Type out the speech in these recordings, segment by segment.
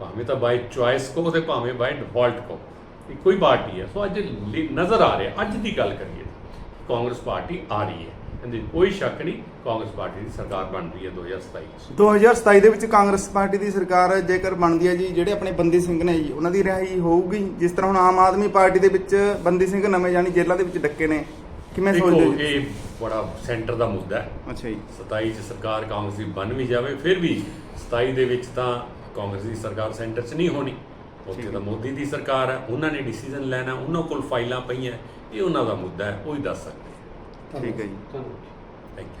ਭਾਵੇਂ ਤਾਂ ਬਾਈ ਚੁਆਇਸ ਕਹੋ ਤੇ ਭਾਵੇਂ ਬਾਈ ਡਿਫਾਲਟ ਕਹੋ ਇੱਕੋ ਹੀ ਪਾਰਟੀ ਹੈ। ਸੋ ਅੱਜ ਨਜ਼ਰ ਆ ਰਿਹਾ ਅੱਜ ਦੀ ਗੱਲ ਕਰੀਏ ਕਾਂਗਰਸ ਪਾਰਟੀ ਆ ਰਹੀ ਹੈ। ਇਹਦੇ ਕੋਈ ਸ਼ੱਕ ਨਹੀਂ ਕਾਂਗਰਸ ਪਾਰਟੀ ਦੀ ਸਰਕਾਰ ਬਣ ਰਹੀ ਹੈ 2027 ਚ। 2027 ਦੇ ਵਿੱਚ ਕਾਂਗਰਸ ਪਾਰਟੀ ਦੀ ਸਰਕਾਰ ਜੇਕਰ ਬਣਦੀ ਹੈ ਜੀ ਜਿਹੜੇ ਆਪਣੇ ਬੰਦੀ ਸਿੰਘ ਨੇ ਜੀ ਉਹਨਾਂ ਦੀ ਰਿਹਾਈ ਹੋਊਗੀ। ਜਿਸ ਤਰ੍ਹਾਂ ਹੁਣ ਆਮ ਆਦਮੀ ਪਾਰਟੀ ਦੇ ਵਿੱਚ ਬੰਦੀ ਸਿੰਘ ਨਵੇਂ ਜਾਨੀ ਜੇਲ੍ਹਾਂ ਦੇ ਵਿੱਚ ਡੱਕੇ ਨੇ ਕਿਵੇਂ ਸੋਚਦੇ ਹੋ ਇਹ ਬੜਾ ਸੈਂਟਰ ਦਾ ਮੁੱਦਾ ਹੈ। ਅੱਛਾ ਜੀ। 27 ਚ ਸਰਕਾਰ ਕਾਂਗਰਸ ਦੀ ਬਣ ਵੀ ਜਾਵੇ ਫਿਰ ਵੀ 27 ਦੇ ਵਿੱਚ ਤਾਂ ਕਾਂਗਰਸ ਦੀ ਸਰਕਾਰ ਸੈਂਟਰ 'ਚ ਨਹੀਂ ਹੋਣੀ। ਉੱਥੇ ਤਾਂ ਮੋਦੀ ਦੀ ਸਰਕਾਰ ਹੈ ਉਹਨਾਂ ਨੇ ਡਿਸੀਜਨ ਲੈਣਾ ਉਹਨਾਂ ਕੋਲ ਫਾਈਲਾਂ ਪਈਆਂ ਇਹ ਉਹਨਾਂ ਦਾ ਮੁੱਦਾ ਹੈ ਉਹ ਹੀ ਦੱਸ ਸਕਦੇ ਠੀਕ ਹੈ ਜੀ। ਥੈਂਕ ਯੂ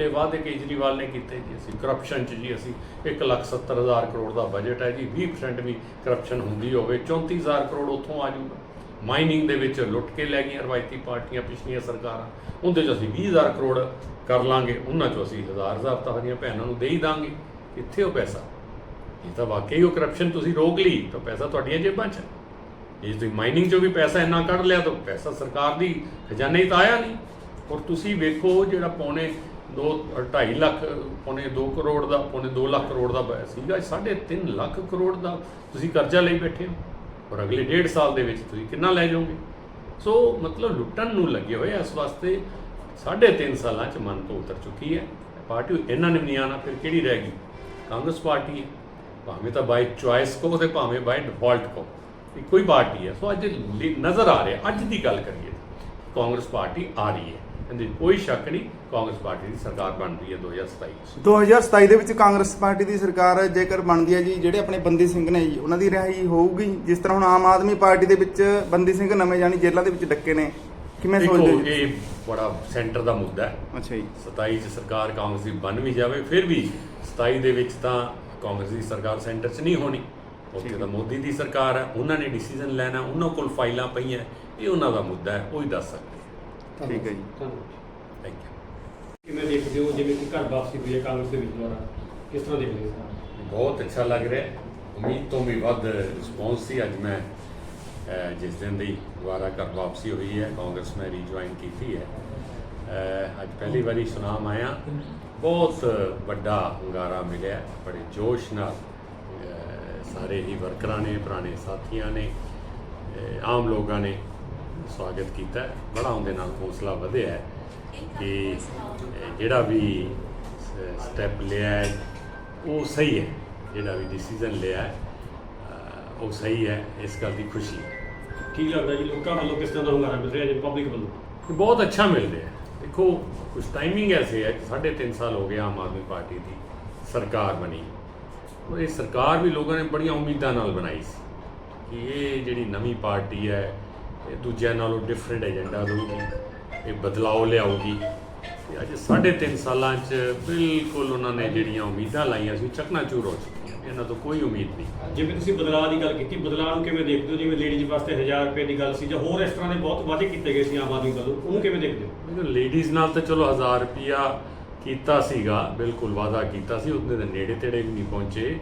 ਡੇ ਵਾਅਦੇ ਕੇਜਰੀਵਾਲ ਨੇ ਕੀਤੇ ਜੀ ਅਸੀਂ। ਕਰਪਸ਼ਨ ਚ ਜੀ ਅਸੀਂ 170000 ਕਰੋੜ ਦਾ ਬਜਟ ਹੈ ਜੀ। 20% ਵੀ ਕਰਪਸ਼ਨ ਹੁੰਦੀ ਹੋਵੇ 34000 ਕਰੋੜ ਉੱਥੋਂ ਆ ਜੂਗਾ ਮਾਈਨਿੰਗ ਦੇ ਵਿੱਚ ਲੁੱਟ ਕੇ ਲੈ ਗਈਆਂ ਰਵਾਇਤੀ ਪਾਰਟੀਆਂ ਪਿਛਲੀਆਂ ਸਰਕਾਰਾਂ। ਉਹਦੇ ਚ ਅਸੀਂ 20000 ਕਰੋੜ ਕਰ ਲਾਂਗੇ, ਉਹਨਾਂ ਚੋਂ ਅਸੀਂ ਹਜ਼ਾਰ ਹਜ਼ਾਰ ਤੁਹਾਡੀਆਂ ਭੈਣਾਂ ਨੂੰ ਦੇ ਹੀ ਦਾਂਗੇ। ਕਿੱਥੇ ਉਹ ਪੈਸਾ? ਇਹ ਤਾਂ ਵਾਕਈ ਉਹ ਕਰਪਸ਼ਨ ਤੁਸੀਂ ਰੋਕ ਲਈ, ਤਾਂ ਪੈਸਾ ਤੁਹਾਡੀਆਂ ਜੇਬਾਂ 'ਚ ਜੇ ਤੁਸੀਂ ਮਾਈਨਿੰਗ 'ਚੋਂ ਵੀ ਪੈਸਾ ਇੰਨਾ ਕੱਢ ਲਿਆ ਤਾਂ ਪੈਸਾ ਸਰਕਾਰ ਦੀ ਖਜ਼ਾਨੇ 'ਚ ਤਾਂ ਆਇਆ ਨਹੀਂ। ਔਰ ਤੁਸੀਂ ਵੇਖੋ ਜਿਹੜਾ ਪੌਣੇ 2 2.5 ਲੱਖ, ਪੌਣੇ 2 ਕਰੋੜ ਦਾ, ਪੌਣੇ 2 ਲੱਖ ਕਰੋੜ ਦਾ ਬ- ਸੀਗਾ 3.5 ਲੱਖ ਕਰੋੜ ਦਾ ਤੁਸੀਂ ਕਰਜ਼ਾ ਲਈ ਬੈਠੇ ਹੋ। ਔਰ ਅਗਲੇ ਡੇਢ ਸਾਲ ਦੇ ਵਿੱਚ ਤੁਸੀਂ ਕਿੰਨਾ ਲੈ ਜਾਓਗੇ? ਸੋ ਮਤਲਬ ਲੁੱਟਣ ਨੂੰ ਲੱਗੇ ਹੋਏ ਇਸ ਵਾਸਤੇ ਸਾਢੇ ਤਿੰਨ ਸਾਲਾਂ 'ਚ ਮਨ ਤੋਂ ਉਤਰ ਚੁੱਕੀ ਹੈ। ਪਾਰਟੀ ਇਹਨਾਂ ਨੇ ਵੀ ਨਹੀਂ ਆਉਣਾ, ਫਿਰ ਕਿਹੜੀ ਰਹਿ ਗਈ? ਕਾਂਗਰਸ ਪਾਰਟੀ ਹੈ। ਭਾਵੇਂ ਤਾਂ ਬਾਈ ਚੁਆਇਸ ਕਹੋ ਤੇ ਭਾਵੇਂ ਬਾਈ ਡਿਫਾਲਟ ਕਹੋ। ਇੱਕੋ ਹੀ ਪਾਰਟੀ ਹੈ। ਸੋ ਅੱਜ ਲੀ- ਨਜ਼ਰ ਆ ਰਿਹਾ, ਅੱਜ ਦੀ ਗੱਲ ਕਰੀਏ ਕਾਂਗਰਸ ਪਾਰਟੀ ਆ ਰਹੀ ਹੈ। ਇਹਦੇ ਕੋਈ ਸ਼ੱਕ ਨਹੀਂ ਕਾਂਗਰਸ ਪਾਰਟੀ ਦੀ ਸਰਕਾਰ ਬਣ ਰਹੀ ਹੈ 2027 ਚ। 2027 ਦੇ ਵਿੱਚ ਕਾਂਗਰਸ ਪਾਰਟੀ ਦੀ ਸਰਕਾਰ ਜੇਕਰ ਬਣਦੀ ਹੈ ਜੀ ਜਿਹੜੇ ਆਪਣੇ ਬੰਦੀ ਸਿੰਘ ਨੇ ਜੀ ਉਹਨਾਂ ਦੀ ਰਿਹਾਈ ਹੋਊਗੀ। ਜਿਸ ਤਰ੍ਹਾਂ ਹੁਣ ਆਮ ਆਦਮੀ ਪਾਰਟੀ ਦੇ ਵਿੱਚ ਬੰਦੀ ਸਿੰਘ ਨਵੇਂ ਜਾਨੀ ਜੇਲ੍ਹਾਂ ਦੇ ਵਿੱਚ ਡੱਕੇ ਨੇ ਕਿਵੇਂ ਸੋਚਦੇ ਹੋ ਇਹ ਬੜਾ ਸੈਂਟਰ ਦਾ ਮੁੱਦਾ ਹੈ। ਅੱਛਾ ਜੀ। 27 ਚ ਸਰਕਾਰ ਕਾਂਗਰਸ ਦੀ ਬਣ ਵੀ ਜਾਵੇ ਫਿਰ ਵੀ 27 ਦੇ ਵਿੱਚ ਤਾਂ ਕਾਂਗਰਸ ਦੀ ਸਰਕਾਰ ਸੈਂਟਰ 'ਚ ਨਹੀਂ ਹੋਣੀ। ਉੱਥੇ ਤਾਂ ਮੋਦੀ ਦੀ ਸਰਕਾਰ ਹੈ ਉਹਨਾਂ ਨੇ ਡਿਸੀਜਨ ਲੈਣਾ ਉਹਨਾਂ ਕੋਲ ਫਾਈਲਾਂ ਪਈਆਂ ਇਹ ਉਹਨਾਂ ਦਾ ਮੁੱਦਾ ਹੈ ਉਹ ਹੀ ਦੱਸ ਸਕਦੇ। ਠੀਕ ਹੈ ਜੀ। ਥੈਂਕ ਯੂ ਕਿਵੇਂ ਦੇਖਦੇ ਹੋ ਜਿਵੇਂ ਕਿ ਘਰ ਵਾਪਸੀ ਹੋਈ ਹੈ ਕਾਂਗਰਸ ਦੇ ਵਿੱਚ ਦੁਆਰਾ ਕਿਸ ਤਰ੍ਹਾਂ ਦੇਖਦੇ ਹੋ? ਬਹੁਤ ਅੱਛਾ ਲੱਗ ਰਿਹਾ। ਹੈ। ਉਮੀਦ ਤੋਂ ਵੀ ਵੱਧ ਰਿਸਪੌਂਸ ਸੀ। ਅੱਜ ਮੈਂ ਅਹ, ਜਿਸ ਦਿਨ ਦੀ ਦੁਬਾਰਾ ਘਰ ਵਾਪਸੀ ਹੋਈ ਹੈ ਕਾਂਗਰਸ ਮੈਂ ਰੀਜੁਆਇਨ ਕੀਤੀ ਹੈ। ਅਹ, ਅੱਜ ਪਹਿਲੀ ਵਾਰੀ ਸੁਨਾਮ ਆਇਆ। ਬਹੁਤ ਵੱਡਾ ਹੁੰਗਾਰਾ ਮਿਲਿਆ। ਬੜੇ ਜੋਸ਼ ਨਾਲ ਅਹ, ਸਾਰੇ ਹੀ ਵਰਕਰਾਂ ਨੇ ਪੁਰਾਣੇ ਸਾਥੀਆਂ ਨੇ ਅਹ, ਆਮ ਲੋਕਾਂ ਨੇ ਸਵਾਗਤ ਕੀਤਾ। ਬੜਾ ਉਹਦੇ ਨਾਲ ਹੌਸਲਾ ਵਧਿਆ ਹੈ ਕਿ ਜਿਹੜਾ ਵੀ ਸਟੈਪ ਲਿਆ ਹੈ ਉਹ ਸਹੀ ਹੈ। ਜਿਹੜਾ ਵੀ ਡਿਸੀਜਨ ਲਿਆ ਉਹ ਸਹੀ ਹੈ ਇਸ ਗੱਲ ਦੀ ਖੁਸ਼ੀ ਹੈ। ਠੀਕ ਲੱਗਦਾ ਜੀ ਲੋਕਾਂ ਵੱਲੋਂ ਕਿਸ ਤਰ੍ਹਾਂ ਦਾ ਹੁੰਗਾਰਾ ਮਿਲ ਰਿਹਾ ਜੀ ਪਬਲਿਕ ਵੱਲੋਂ? ਬਹੁਤ ਅੱਛਾ ਮਿਲ ਰਿਹਾ ਹੈ। ਦੇਖੋ ਕੁਝ ਟਾਈਮਿੰਗ ਐਸੇ ਹੈ ਕਿ ਸਾਢੇ ਤਿੰਨ ਸਾਲ ਹੋ ਗਏ ਆਮ ਆਦਮੀ ਪਾਰਟੀ ਦੀ ਸਰਕਾਰ ਬਣੀ। ਔਰ ਇਹ ਸਰਕਾਰ ਵੀ ਲੋਕਾਂ ਨੇ ਬੜੀਆਂ ਉਮੀਦਾਂ ਨਾਲ ਬਣਾਈ ਸੀ ਕਿ ਇਹ ਜਿਹੜੀ ਨਵੀਂ ਪਾਰਟੀ ਹੈ ਇਹ ਦੂਜਿਆਂ ਨਾਲੋਂ ਡਿਫਰੈਂਟ ਏਜੰਡਾ ਦਊਗੀ ਇਹ ਬਦਲਾਅ ਲਿਆਊਗੀ। ਤੇ ਅੱਜ ਸਾਢੇ ਤਿੰਨ ਸਾਲਾਂ 'ਚ ਬਿਲਕੁਲ ਉਹਨਾਂ ਨੇ ਜਿਹੜੀਆਂ ਉਮੀਦਾਂ ਲਾਈਆਂ ਸੀ ਚਕਨਾਚੂਰ ਹੋ ਚੁੱਕੀਆਂ ਇਹਨਾਂ ਤੋਂ ਕੋਈ ਉਮੀਦ ਨਹੀਂ। ਜਿਵੇਂ ਤੁਸੀਂ ਬਦਲਾਅ ਦੀ ਗੱਲ ਕੀਤੀ ਬਦਲਾਅ ਨੂੰ ਕਿਵੇਂ ਦੇਖਦੇ ਹੋ? ਜਿਵੇਂ ਲੇਡੀਜ਼ ਵਾਸਤੇ 1000 ਰੁਪਏ ਦੀ ਗੱਲ ਸੀ ਜਾਂ ਹੋਰ ਇਸ ਤਰ੍ਹਾਂ ਦੇ ਬਹੁਤ ਵਾਅਦੇ ਕੀਤੇ ਗਏ ਸੀ ਆਮ ਆਦਮੀ ਵੱਲੋਂ ਉਹਨੂੰ ਕਿਵੇਂ ਦੇਖਦੇ ਹੋ? ਮੈਨੂੰ ਲੇਡੀਜ਼ ਨਾਲ ਤਾਂ ਚਲੋ 1000 ਰੁਪਿਆ ਕੀਤਾ ਸੀਗਾ ਬਿਲਕੁਲ ਵਾਅਦਾ ਕੀਤਾ ਸੀ ਉਹਦੇ ਨੇੜੇ ਤੇੜੇ ਵੀ ਨਹੀਂ ਪਹੁੰਚੇ।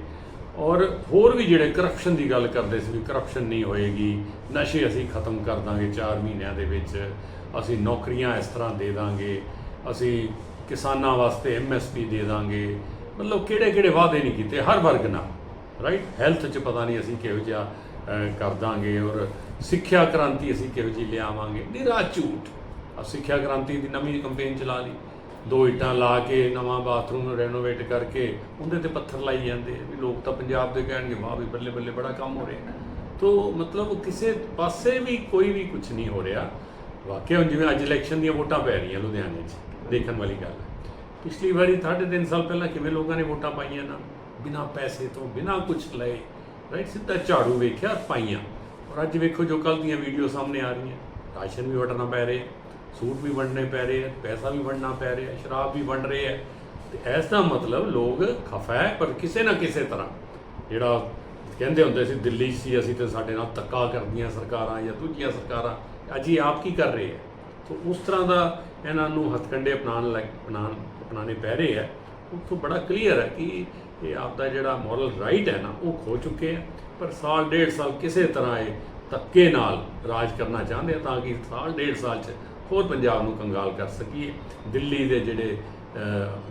ਔਰ ਹੋਰ ਵੀ ਜਿਹੜੇ ਕਰਪਸ਼ਨ ਦੀ ਗੱਲ ਕਰਦੇ ਸੀ ਵੀ ਕਰਪਸ਼ਨ ਨਹੀਂ ਹੋਏਗੀ, ਨਸ਼ੇ ਅਸੀਂ ਖਤਮ ਕਰ ਦਾਂਗੇ 4 ਮਹੀਨਿਆਂ ਦੇ ਵਿੱਚ, ਅਸੀਂ ਨੌਕਰੀਆਂ ਇਸ ਤਰ੍ਹਾਂ ਦੇ ਦਾਂਗੇ, ਅਸੀਂ ਕਿਸਾਨਾਂ ਵਾਸਤੇ ਐਮਐਸਪੀ ਦੇ ਦਾਂਗੇ। ਮਤਲਬ ਕਿਹੜੇ ਕਿਹੜੇ ਵਾਅਦੇ ਨਹੀਂ ਕੀਤੇ, ਹਰ ਵਰਗ ਨਾਲ ਰਾਈਟ ਹੈਲਥ 'ਚ ਪਤਾ ਨਹੀਂ ਅਸੀਂ ਕਿਹੋ ਜਿਹਾ ਕਰ ਦਾਂਗੇ ਔਰ ਸਿੱਖਿਆ ਕ੍ਰਾਂਤੀ ਅਸੀਂ ਕਿਹੋ ਜਿਹੀ ਲਿਆਵਾਂਗੇ। ਨਿਰਾ ਝੂਠ। ਆ ਸਿੱਖਿਆ ਕ੍ਰਾਂਤੀ ਦੀ ਨਵੀਂ ਕੰਪੇਨ ਚਲਾ ਲਈ। ਦੋ ਇੱਟਾਂ ਲਾ ਕੇ ਨਵਾਂ ਬਾਥਰੂਮ ਰੈਨੋਵੇਟ ਕਰਕੇ ਉਹਦੇ ਤੇ ਪੱਥਰ ਲਾਈ ਜਾਂਦੇ ਆ। ਵੀ ਲੋਕ ਤਾਂ ਪੰਜਾਬ ਦੇ ਕਹਿਣਗੇ, ਵਾਹ ਵੀ ਬੱਲੇ ਬੱਲੇ ਬੜਾ ਕੰਮ ਹੋ ਰਿਹਾ ਤੋ ਮਤਲਬ ਕਿਸੇ ਪਾਸੇ ਵੀ ਕੋਈ ਵੀ ਕੁਝ ਨਹੀਂ ਹੋ ਰਿਹਾ। ਵਾਕਿਆ ਹੁਣ ਜਿਵੇਂ ਅੱਜ ਇਲੈਕਸ਼ਨ ਦੀਆਂ ਵੋਟਾਂ ਪੈ ਰਹੀਆਂ ਲੁਧਿਆਣੇ 'ਚ, ਦੇਖਣ ਵਾਲੀ ਗੱਲ ਹੈ। ਪਿਛਲੀ ਵਾਰੀ ਸਾਢੇ ਤਿੰਨ ਸਾਲ ਪਹਿਲਾਂ ਕਿਵੇਂ ਲੋਕਾਂ ਨੇ ਵੋਟਾਂ ਪਾਈਆਂ ਨਾ? ਬਿਨਾਂ ਪੈਸੇ ਤੋਂ, ਬਿਨਾਂ ਕੁਝ ਲਏ ਰਾਈਟ ਸਿੱਧਾ ਝਾੜੂ ਵੇਖਿਆ, ਪਾਈਆਂ। ਔਰ ਅੱਜ ਵੇਖੋ ਜੋ ਕੱਲ ਦੀਆਂ ਵੀਡੀਓ ਸਾਹਮਣੇ ਆ ਰਹੀਆਂ। ਰਾਸ਼ਨ ਵੀ ਵਟਣਾ ਪੈ ਰਿਹਾ। ਸੂਟ ਵੀ ਵੰਡਣੇ ਪੈ ਰਹੇ ਆ, ਪੈਸਾ ਵੀ ਵੰਡਣਾ ਪੈ ਰਿਹਾ, ਸ਼ਰਾਬ ਵੀ ਵੰਡ ਰਹੇ ਆ। ਤੇ ਇਸ ਦਾ ਮਤਲਬ ਲੋਕ ਖਫਾ ਹੈ, ਪਰ ਕਿਸੇ ਨਾ ਕਿਸੇ ਤਰ੍ਹਾਂ ਜਿਹੜਾ ਕਹਿੰਦੇ ਹੁੰਦੇ ਸੀ, ਦਿੱਲੀ 'ਚ ਸੀ, ਅਸੀਂ ਤੇ ਸਾਡੇ ਨਾਲ ਧੱਕਾ ਕਰਦੀਆਂ ਸਰਕਾਰਾਂ ਜਾਂ ਦੂਜੀਆਂ ਸਰਕਾਰਾਂ, ਅੱਜ ਇਹ ਆਪ ਕੀ ਕਰ ਰਹੇ ਆ? ਤੋ ਉਸ ਤਰ੍ਹਾਂ ਦਾ ਇਹਨਾਂ ਨੂੰ ਹੱਥਕੰਡੇ ਅਪਣਾਉਣ ਲੱਗ, ਅਪਣਾਉਣ, ਅਪਣਾਉਣੇ ਪੈ ਰਹੇ ਆ। ਉੱਥੋਂ ਬੜਾ ਕਲੀਅਰ ਹੈ ਕਿ ਇਹ ਆਪਦਾ ਜਿਹੜਾ ਮੋਰਲ ਰਾਈਟ ਹੈ ਨਾ, ਉਹ ਖੋ ਚੁੱਕੇ ਆ। ਪਰ ਸਾਲ, ਡੇਢ ਸਾਲ ਕਿਸੇ ਤਰ੍ਹਾਂ ਇਹ ਧੱਕੇ ਨਾਲ ਰਾਜ ਕਰਨਾ ਚਾਹੁੰਦੇ ਤਾਂ ਕਿ ਸਾਲ, ਡੇਢ ਸਾਲ 'ਚ ਹੋਰ ਪੰਜਾਬ ਨੂੰ ਕੰਗਾਲ ਕਰ ਸਕੀਏ। ਦਿੱਲੀ ਦੇ ਜਿਹੜੇ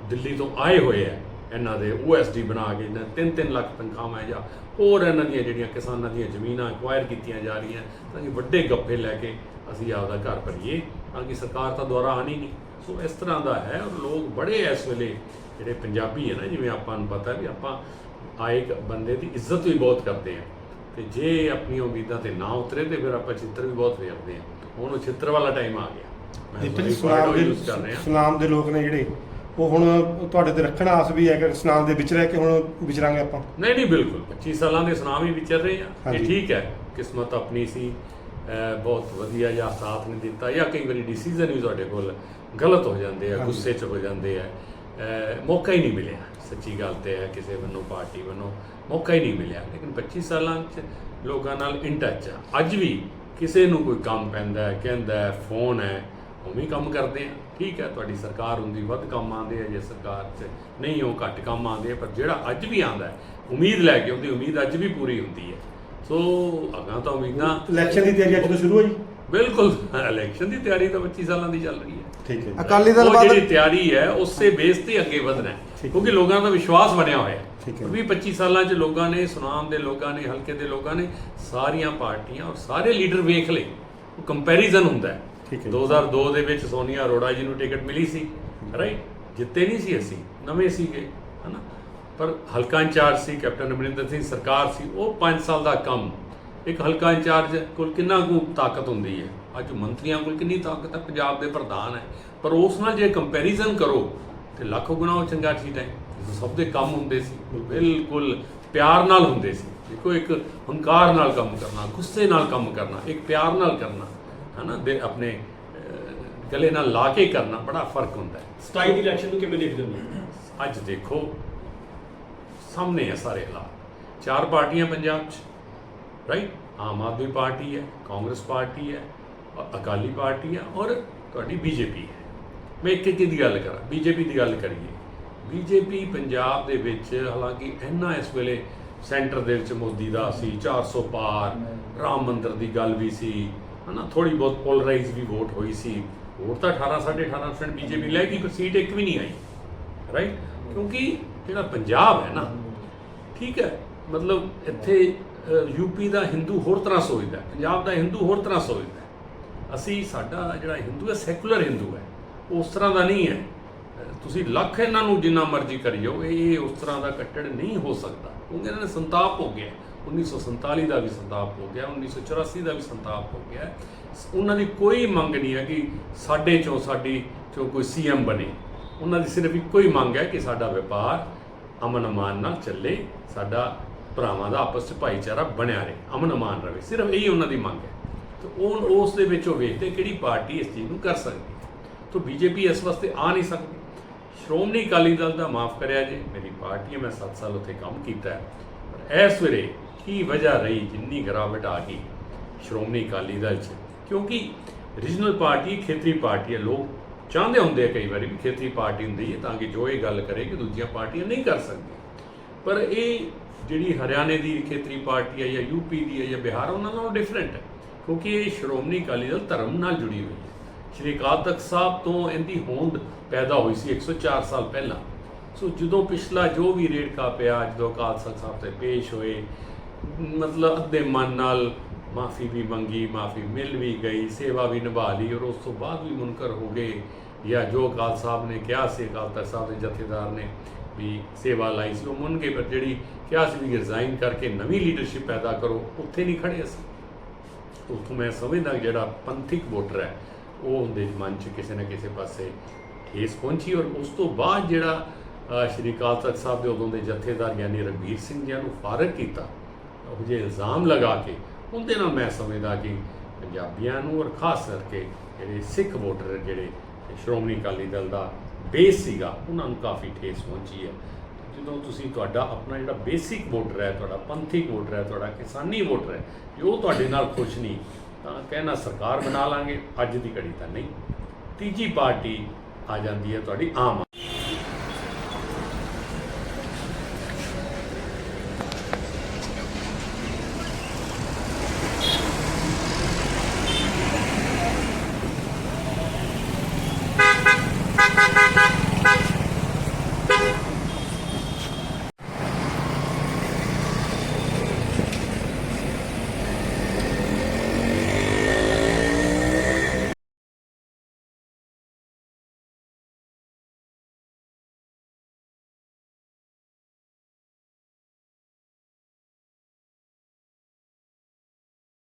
ਦਿੱਲੀ ਤੋਂ ਆਏ ਹੋਏ ਆ, ਇਹਨਾਂ ਦੇ OSD ਬਣਾ ਕੇ ਇਹਨਾਂ 3-3 ਲੱਖ ਤਨਖਾਹਾਂ ਜਾਂ ਹੋਰ ਇਹਨਾਂ ਦੀਆਂ ਜਿਹੜੀਆਂ ਕਿਸਾਨਾਂ ਦੀਆਂ ਜ਼ਮੀਨਾਂ ਐਕਵਾਇਰ ਕੀਤੀਆਂ ਜਾ ਰਹੀਆਂ, ਤਾਂ ਕਿ ਵੱਡੇ ਗੱਫੇ ਲੈ ਕੇ ਅਸੀਂ ਆਪਦਾ ਘਰ ਭਰੀਏ। ਤਾਂ ਕਿ ਸਰਕਾਰ ਤਾਂ ਦੁਆਰਾ ਆਣੀ ਨਹੀਂ। ਸੋ ਇਸ ਤਰ੍ਹਾਂ ਦਾ ਹੈ ਔਰ ਲੋਕ ਬੜੇ ਇਸ ਵੇਲੇ ਜਿਹੜੇ ਪੰਜਾਬੀ ਹੈ ਨਾ, ਜਿਵੇਂ ਆਪਾਂ ਨੂੰ ਪਤਾ ਵੀ ਆਪਾਂ ਆਏ ਬੰਦੇ ਦੀ ਇੱਜ਼ਤ ਵੀ ਬਹੁਤ ਕਰਦੇ ਆ। ਤੇ ਜੇ ਆਪਣੀਆਂ ਉਮੀਦਾਂ ਤੇ ਨਾ ਉਤਰੇ ਤੇ ਫਿਰ ਆਪਾਂ ਚਿੱਤਰ ਵੀ ਬਹੁਤ ਫੇਰਦੇ ਆ। ਹੁਣ ਉਹ ਚਿੱਤਰ ਵਾਲਾ ਟਾਈਮ ਆ ਗਿਆ। ਸੁਨਾਮ word ਦੇ ਸੁਨਾਮ ਦੇ ਲੋਕ ਨੇ ਜਿਹੜੇ ਉਹ ਹੁਣ ਤੁਹਾਡੇ ਤੇ ਰੱਖਣ ਆਸ ਵੀ ਹੈ ਕਿ ਸੁਨਾਮ ਦੇ ਵਿੱਚ ਰਹਿ ਕੇ ਹੁਣ ਵਿਚਰਾਂਗੇ ਆਪਾਂ? ਨਹੀਂ ਨਹੀਂ ਬਿਲਕੁਲ। 25 ਸਾਲਾਂ ਦੇ ਸੁਨਾਮ ਹੀ ਵਿਚਰ ਰਹੇ ਆ। ਇਹ। ਠੀਕ ਹੈ ਕਿਸਮਤ ਆਪਣੀ ਸੀ। ਬਹੁਤ ਵਧੀਆ ਜਾਂ ਸਾਥ ਨਹੀਂ ਦਿੱਤਾ ਜਾਂ ਕਈ ਵਾਰੀ ਡਿਸੀਜਨ ਵੀ ਤੁਹਾਡੇ ਕੋਲ ਗਲਤ ਹੋ ਜਾਂਦੇ ਆ। ਗੁੱਸੇ 'ਚ ਹੋ ਜਾਂਦੇ ਆ। ਮੌਕਾ ਹੀ ਨਹੀਂ ਮਿਲਿਆ। ਸੱਚੀ ਗੱਲ ਤੇ ਹੈ ਕਿਸੇ ਵੱਲੋਂ ਪਾਰਟੀ ਵੱਲੋਂ ਮੌਕਾ ਹੀ ਨਹੀਂ ਮਿਲਿਆ। ਲੇਕਿਨ 25 ਸਾਲਾਂ 'ਚ ਲੋਕਾਂ ਨਾਲ ਇਨ ਟੱਚ ਆ। ਅੱਜ ਵੀ ਕਿਸੇ ਨੂੰ ਕੋਈ ਕੰਮ ਪੈਂਦਾ ਹੈ ਕਹਿੰਦਾ ਹੈ ਫੋਨ ਹੈ ਉਹ ਵੀ ਕੰਮ ਕਰਦੇ ਆ। ਠੀਕ ਹੈ ਤੁਹਾਡੀ ਸਰਕਾਰ ਹੁੰਦੀ ਵੱਧ ਕੰਮ ਆਉਂਦੇ ਆ ਜੇ ਸਰਕਾਰ 'ਚ ਨਹੀਂ ਉਹ ਘੱਟ ਕੰਮ ਆਉਂਦੇ ਆ ਪਰ ਜਿਹੜਾ ਅੱਜ ਵੀ ਆਉਂਦਾ ਹੈ ਉਮੀਦ ਲੈ ਕੇ ਉਹਦੀ ਉਮੀਦ ਅੱਜ ਵੀ ਪੂਰੀ ਹੁੰਦੀ ਹੈ। ਸੋ ਅਗਾਂ ਤਾਂ ਉਮੀਦਾਂ ਇਲੈਕਸ਼ਨ ਦੀ ਤਿਆਰੀ ਅੱਜ ਤੋਂ ਸ਼ੁਰੂ ਹੋ ਜੀ ਬਿਲਕੁਲ ਇਲੈਕਸ਼ਨ ਦੀ ਤਿਆਰੀ ਤਾਂ 25 ਸਾਲਾਂ ਦੀ ਚੱਲ ਰਹੀ ਹੈ। ਠੀਕ ਹੈ। ਅਕਾਲੀ ਦਲ ਬਾਅਦ ਜਿਹੜੀ ਤਿਆਰੀ ਹੈ ਉਸੇ ਬੇਸ ਤੇ ਅੱਗੇ ਵਧਣਾ ਹੈ। ਕਿਉਂਕਿ ਲੋਕਾਂ ਦਾ ਵਿਸ਼ਵਾਸ ਬਣਿਆ ਹੋਇਆ ਹੈ। ਠੀਕ ਹੈ। 20 25 ਸਾਲਾਂ 'ਚ ਲੋਕਾਂ ਨੇ ਸੁਨਾਮ ਦੇ ਲੋਕਾਂ ਨੇ ਹਲਕੇ ਦੇ ਲੋਕਾਂ ਨੇ ਸਾਰੀਆਂ ਪਾਰਟੀਆਂ ਔਰ ਸਾਰੇ ਲੀਡਰ ਵੇਖ ਲਏ। ਉਹ ਕੰਪੈਰੀਜ਼ਨ ਹੁੰਦਾ ਹੈ। ਠੀਕ ਹੈ ਜੀ। 2002 ਦੇ ਵਿੱਚ ਸੋਨੀਆ ਅਰੋੜਾ ਜੀ ਨੂੰ ਟਿਕਟ ਮਿਲੀ ਸੀ ਰਾਈਟ ਜਿੱਤੇ ਨਹੀਂ ਸੀ ਅਸੀਂ ਨਵੇਂ ਸੀਗੇ ਹਨਾ? ਪਰ ਹਲਕਾ ਇੰਚਾਰਜ ਸੀ ਕੈਪਟਨ ਅਮਰਿੰਦਰ ਸਿੰਘ ਸਰਕਾਰ ਸੀ ਉਹ 5 ਸਾਲ ਦਾ ਕੰਮ। ਇੱਕ ਹਲਕਾ ਇੰਚਾਰਜ ਕੋਲ ਕਿੰਨਾ ਕੁ ਤਾਕਤ ਹੁੰਦੀ ਹੈ? ਅੱਜ ਮੰਤਰੀਆਂ ਕੋਲ ਕਿੰਨੀ ਤਾਕਤ ਹੈ? ਪੰਜਾਬ ਦੇ ਪ੍ਰਧਾਨ ਹੈ। ਪਰ ਉਸ ਨਾਲ ਜੇ ਕੰਪੈਰੀਜ਼ਨ ਕਰੋ ਤੇ ਲੱਖ ਗੁਣਾ ਉਹ ਚੰਗਾ ਠੀਕ ਹੈ। ਸਭ ਦੇ ਕੰਮ ਹੁੰਦੇ ਸੀ ਬਿਲਕੁਲ ਪਿਆਰ ਨਾਲ ਹੁੰਦੇ ਸੀ। ਦੇਖੋ ਇੱਕ ਹੰਕਾਰ ਨਾਲ ਕੰਮ ਕਰਨਾ ਗੁੱਸੇ ਨਾਲ ਕੰਮ ਕਰਨਾ ਇੱਕ ਪਿਆਰ ਨਾਲ ਕਰਨਾ ਹਨਾ? ਦੇ ਆਪਣੇ ਗਲੇ ਨਾਲ ਲਾ ਕੇ ਕਰਨਾ ਬੜਾ ਫ਼ਰਕ ਹੁੰਦਾ ਹੈ। 27 ਦੀ ਇਲੈਕਸ਼ਨ ਨੂੰ ਕਿਵੇਂ ਦੇਖਦੇ ਹੋ? ਅੱਜ ਦੇਖੋ ਸਾਹਮਣੇ ਆ ਸਾਰੇ ਹਾਲਾਤ। ਚਾਰ ਪਾਰਟੀਆਂ ਪੰਜਾਬ 'ਚ ਰਾਈਟ ਆਮ ਆਦਮੀ ਪਾਰਟੀ ਹੈ ਕਾਂਗਰਸ ਪਾਰਟੀ ਹੈ ਅਕਾਲੀ ਪਾਰਟੀ ਹੈ ਔਰ ਤੁਹਾਡੀ ਬੀਜੇਪੀ ਹੈ। ਮੈਂ ਇੱਕ ਇੱਕ ਦੀ ਗੱਲ ਕਰਾਂ, ਬੀਜੇਪੀ ਦੀ ਗੱਲ ਕਰੀਏ। ਬੀਜੇਪੀ ਪੰਜਾਬ ਦੇ ਵਿੱਚ ਹਾਲਾਂਕਿ ਇੰਨਾ ਇਸ ਵੇਲੇ ਸੈਂਟਰ ਦੇ ਵਿੱਚ ਮੋਦੀ ਦਾ ਸੀ 400 ਪਾਰ, ਰਾਮ ਮੰਦਿਰ ਦੀ ਗੱਲ ਵੀ ਸੀ, ਹਨਾ ਥੋੜੀ ਬਹੁਤ ਪੋਲਰਾਈਜ਼ ਵੀ ਵੋਟ ਹੋਈ ਸੀ। ਵੋਟ ਤਾਂ 18 18.5% ਬੀਜੇਪੀ ਲੈ ਗਈ, ਪਰ ਸੀਟ ਇੱਕ ਵੀ ਨਹੀਂ ਆਈ ਰਾਈਟ ਕਿਉਂਕਿ ਜਿਹੜਾ ਪੰਜਾਬ ਹੈ ਨਾ, ਠੀਕ ਹੈ, ਮਤਲਬ ਇੱਥੇ ਯੂਪੀ ਦਾ ਹਿੰਦੂ ਹੋਰ ਤਰ੍ਹਾਂ ਸੋਚਦਾ, ਪੰਜਾਬ ਦਾ ਹਿੰਦੂ ਹੋਰ ਤਰ੍ਹਾਂ ਸੋਚਦਾ। ਅਸੀਂ, ਸਾਡਾ ਜਿਹੜਾ ਹਿੰਦੂ ਹੈ ਸੈਕੂਲਰ ਹਿੰਦੂ ਹੈ। ਉਸ ਤਰ੍ਹਾਂ ਦਾ ਨਹੀਂ ਹੈ। ਤੁਸੀਂ ਲੱਖ ਇਹਨਾਂ ਨੂੰ ਜਿੰਨਾ ਮਰਜ਼ੀ ਕਰੀ ਜਾਓ, ਇਹ ਉਸ ਤਰ੍ਹਾਂ ਦਾ ਕੱਟੜ ਨਹੀਂ ਹੋ ਸਕਦਾ। ਕਿਉਂਕਿ ਇਹਨਾਂ ਨੇ ਸੰਤਾਪ ਹੋ ਗਿਆ। 1947 ਦਾ ਵੀ ਸੰਤਾਪ ਹੋ ਗਿਆ 1984 ਦਾ ਵੀ ਸੰਤਾਪ ਹੋ ਗਿਆ। ਉਹਨਾਂ ਦੀ ਕੋਈ ਮੰਗ ਨਹੀਂ ਹੈ ਕਿ ਸਾਡੇ ਚੋਂ ਸਾਡੀ ਚੋਂ ਕੋਈ ਸੀਐਮ ਬਣੇ। ਉਹਨਾਂ ਦੀ ਸਿਰਫ ਇੱਕੋ ਹੀ ਮੰਗ ਹੈ ਕਿ ਸਾਡਾ ਵਪਾਰ ਅਮਨ ਅਮਾਨ ਨਾਲ ਚੱਲੇ, ਸਾਡਾ ਭਰਾਵਾਂ ਦਾ ਆਪਸ ਵਿੱਚ ਭਾਈਚਾਰਾ ਬਣਿਆ ਰਹੇ, ਅਮਨ ਅਮਾਨ ਰਹੇ। ਸਿਰਫ ਇਹੀ ਉਹਨਾਂ ਦੀ ਮੰਗ ਹੈ। ਤੇ ਉਹ ਉਸ ਦੇ ਵਿੱਚ ਉਹ ਵੇਖਦੇ ਕਿਹੜੀ ਪਾਰਟੀ ਇਸ ਚੀਜ਼ ਨੂੰ ਕਰ ਸਕਦੀ ਹੈ ਤਾਂ ਬੀਜੇਪੀ ਇਸ ਵਾਸਤੇ ਆ ਨਹੀਂ ਸਕਦੀ। ਸ਼੍ਰੋਮਣੀ ਅਕਾਲੀ ਦਲ ਦਾ ਮਾਫ ਕਰਿਆ ਜੇ, ਮੇਰੀ ਪਾਰਟੀ ਹੈ ਮੈਂ 7 ਸਾਲ ਉੱਥੇ ਕੰਮ ਕੀਤਾ ਹੈ। ਪਰ ਇਸ ਵੇਲੇ ਕੀ ਵਜ੍ਹਾ ਰਹੀ ਜਿੰਨੀ ਗਿਰਾਵਟ ਆ ਗਈ ਸ਼੍ਰੋਮਣੀ ਅਕਾਲੀ ਦਲ 'ਚ? ਕਿਉਂਕਿ ਰੀਜਨਲ ਪਾਰਟੀ, ਖੇਤਰੀ ਪਾਰਟੀ ਹੈ, ਲੋਕ ਚਾਹੁੰਦੇ ਹੁੰਦੇ ਆ ਕਈ ਵਾਰੀ ਵੀ ਖੇਤਰੀ ਪਾਰਟੀ ਹੁੰਦੀ ਹੈ ਤਾਂ ਕਿ ਜੋ ਇਹ ਗੱਲ ਕਰੇ ਕਿ ਦੂਜੀਆਂ ਪਾਰਟੀਆਂ ਨਹੀਂ ਕਰ ਸਕਦੀਆਂ। ਪਰ ਇਹ ਜਿਹੜੀ ਹਰਿਆਣੇ ਦੀ ਖੇਤਰੀ ਪਾਰਟੀ ਹੈ ਜਾਂ ਯੂਪੀ ਦੀ ਹੈ ਜਾਂ ਬਿਹਾਰ, ਉਹਨਾਂ ਨਾਲੋਂ ਡਿਫਰੈਂਟ ਹੈ। ਕਿਉਂਕਿ ਇਹ ਸ਼੍ਰੋਮਣੀ ਅਕਾਲੀ ਦਲ ਧਰਮ ਨਾਲ ਜੁੜੀ ਹੋਈ ਹੈ। ਸ਼੍ਰੀ ਅਕਾਲ ਤਖਤ ਸਾਹਿਬ ਤੋਂ ਇਹਦੀ ਹੋਂਦ ਪੈਦਾ ਹੋਈ ਸੀ 104 ਸਾਲ ਪਹਿਲਾਂ। ਸੋ ਜਦੋਂ ਪਿਛਲਾ ਜੋ ਵੀ ਰੇੜਕਾ ਪਿਆ, ਜਦੋਂ ਅਕਾਲ ਤਖਤ ਸਾਹਿਬ ਤੇ ਪੇਸ਼ ਹੋਏ, ਮਤਲਬ ਅੱਧੇ ਮਨ ਨਾਲ ਮਾਫੀ ਵੀ ਮੰਗੀ, ਮਾਫੀ ਮਿਲ ਵੀ ਗਈ, ਸੇਵਾ ਵੀ ਨਿਭਾ ਲਈ ਔਰ ਉਸ ਤੋਂ ਬਾਅਦ ਵੀ ਮੁਨਕਰ ਹੋ ਗਏ। ਜਾਂ ਜੋ ਅਕਾਲ ਸਾਹਿਬ ਨੇ ਕਿਹਾ ਸੀ, ਅਕਾਲ ਤਖਤ ਸਾਹਿਬ ਦੇ ਜਥੇਦਾਰ ਨੇ ਵੀ ਸੇਵਾ ਲਾਈ ਸੀ, ਉਹ ਮੁਨ ਕੇ ਪਰ ਜਿਹੜੀ ਕਿਹਾ ਸੀ ਵੀ ਰਿਜ਼ਾਈਨ ਕਰਕੇ ਨਵੀਂ ਲੀਡਰਸ਼ਿਪ ਪੈਦਾ ਕਰੋ, ਉੱਥੇ ਨਹੀਂ ਖੜੇ ਅਸੀਂ। ਉੱਥੋਂ ਮੈਂ ਸਮਝਦਾ ਜਿਹੜਾ ਪੰਥਿਕ ਵੋਟਰ ਹੈ ਉਹ ਹੁੰਦੇ ਮਨ 'ਚ ਕਿਸੇ ਨਾ ਕਿਸੇ ਪਾਸੇ ਠੇਸ ਪਹੁੰਚੀ ਔਰ ਉਸ ਤੋਂ ਬਾਅਦ ਜਿਹੜਾ ਸ਼੍ਰੀ ਅਕਾਲ ਤਖਤ ਸਾਹਿਬ ਦੇ ਉਦੋਂ ਦੇ ਜਥੇਦਾਰ ਯਾਨੀ ਰਘਬੀਰ ਸਿੰਘ ਜੀ ਨੂੰ ਫਾਰਗ ਕੀਤਾ। ਉਹ ਜੇ ਇਲਜ਼ਾਮ ਲਗਾ ਕੇ, ਉਹਦੇ ਨਾਲ ਮੈਂ ਸਮਝਦਾ ਕਿ ਪੰਜਾਬੀਆਂ ਨੂੰ ਔਰ ਖਾਸ ਕਰਕੇ ਜਿਹੜੇ ਸਿੱਖ ਵੋਟਰ ਜਿਹੜੇ ਸ਼੍ਰੋਮਣੀ ਅਕਾਲੀ ਦਲ ਦਾ ਬੇਸ ਸੀਗਾ, ਉਹਨਾਂ ਨੂੰ ਕਾਫੀ ਠੇਸ ਪਹੁੰਚੀ ਹੈ। ਜਦੋਂ ਤੁਸੀਂ ਤੁਹਾਡਾ ਆਪਣਾ ਜਿਹੜਾ ਬੇਸਿਕ ਵੋਟਰ ਹੈ, ਤੁਹਾਡਾ ਪੰਥਿਕ ਵੋਟਰ ਹੈ, ਤੁਹਾਡਾ ਕਿਸਾਨੀ ਵੋਟਰ ਹੈ ਜੋ ਤੁਹਾਡੇ ਨਾਲ ਖੁਸ਼ ਨਹੀਂ ਤਾਂ ਕਹਿਣਾ ਸਰਕਾਰ ਬਣਾ ਲਾਂਗੇ, ਅੱਜ ਦੀ ਘੜੀ ਤਾਂ ਨਹੀਂ। ਤੀਜੀ ਪਾਰਟੀ ਆ ਜਾਂਦੀ ਹੈ ਤੁਹਾਡੀ, ਆਮ